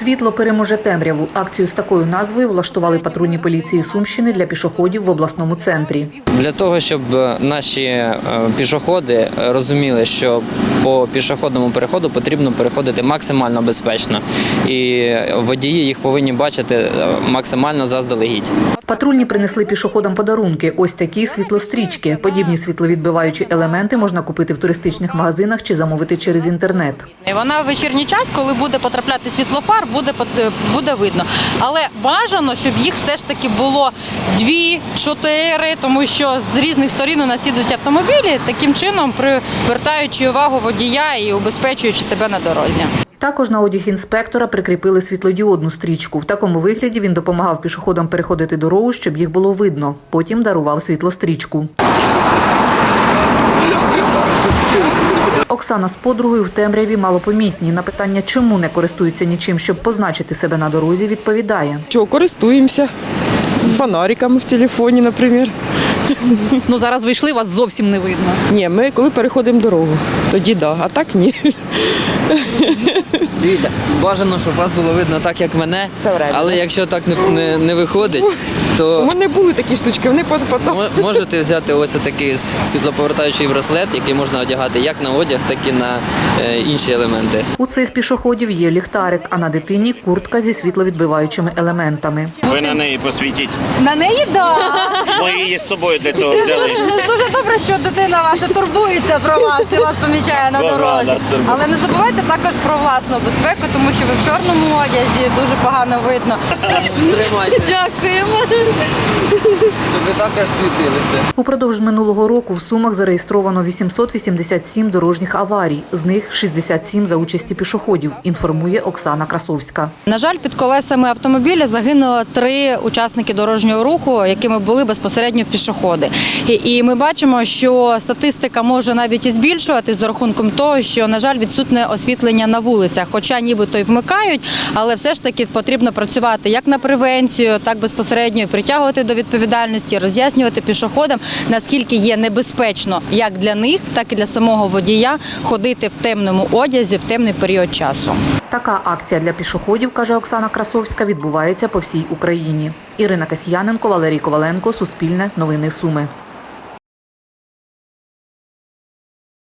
Світло переможе темряву. Акцію з такою назвою влаштували патрульні поліції Сумщини для пішоходів в обласному центрі. Для того, щоб е, наші е, пішоходи е, розуміли, що по пішохідному переходу потрібно переходити максимально безпечно, і водії їх повинні бачити максимально заздалегідь. Патрульні принесли пішоходам подарунки. Ось такі світлострічки. Подібні світловідбиваючі елементи можна купити в туристичних магазинах чи замовити через інтернет. Вона в вечірній час, коли буде потрапляти світлофар, буде буде видно. Але бажано, щоб їх все ж таки було дві, чотири, тому що з різних сторін у нас їдуть автомобілі, таким чином привертаючи увагу водія і убезпечуючи себе на дорозі. Також на одяг інспектора прикріпили світлодіодну стрічку. В такому вигляді він допомагав пішоходам переходити дорогу, щоб їх було видно. Потім дарував світлострічку. Оксана з подругою в темряві малопомітні. На питання, чому не користуються нічим, щоб позначити себе на дорозі, відповідає. Чого користуємося? Фонариками в телефоні, наприклад. Ну зараз вийшли, вас зовсім не видно. Ні, ми коли переходимо дорогу, тоді да, а так ні. Дивіться, бажано, щоб вас було видно так, як мене. Все. Але якщо так не, не, не виходить, У мене були такі штучки, вони под- потом. мо- можете взяти ось такий світлоповертаючий браслет, який можна одягати як на одяг, так і на е, інші елементи. У цих пішоходів є ліхтарик, а на дитині куртка зі світловідбиваючими елементами. Ви на неї посвітіть. На неї да. Ми її з собою для цього взяли. Це дуже добре, що дитина ваша турбується про вас і вас помічає на Добре, дорозі. нас турбує. Але не забувайте також про власну безпеку, тому що ви в чорному одязі дуже погано видно. Тримайте, Дякуємо. Thank you. Ви також світилися. Упродовж минулого року в Сумах зареєстровано 887 дорожніх аварій, з них 67 за участі пішоходів, інформує Оксана Красовська. На жаль, під колесами автомобіля загинуло три учасники дорожнього руху, якими були безпосередньо пішоходи. І, і ми бачимо, що статистика може навіть і збільшуватись за рахунком того, що на жаль відсутне освітлення на вулицях, хоча нібито й вмикають, але все ж таки потрібно працювати як на превенцію, так безпосередньо і притягувати до відповідальності, роз'яснювати пішоходам, наскільки є небезпечно як для них, так і для самого водія ходити в темному одязі в темний період часу. Така акція для пішоходів, каже Оксана Красовська, відбувається по всій Україні. Ірина Касьяненко, Валерій Коваленко, Суспільне, Новини Суми.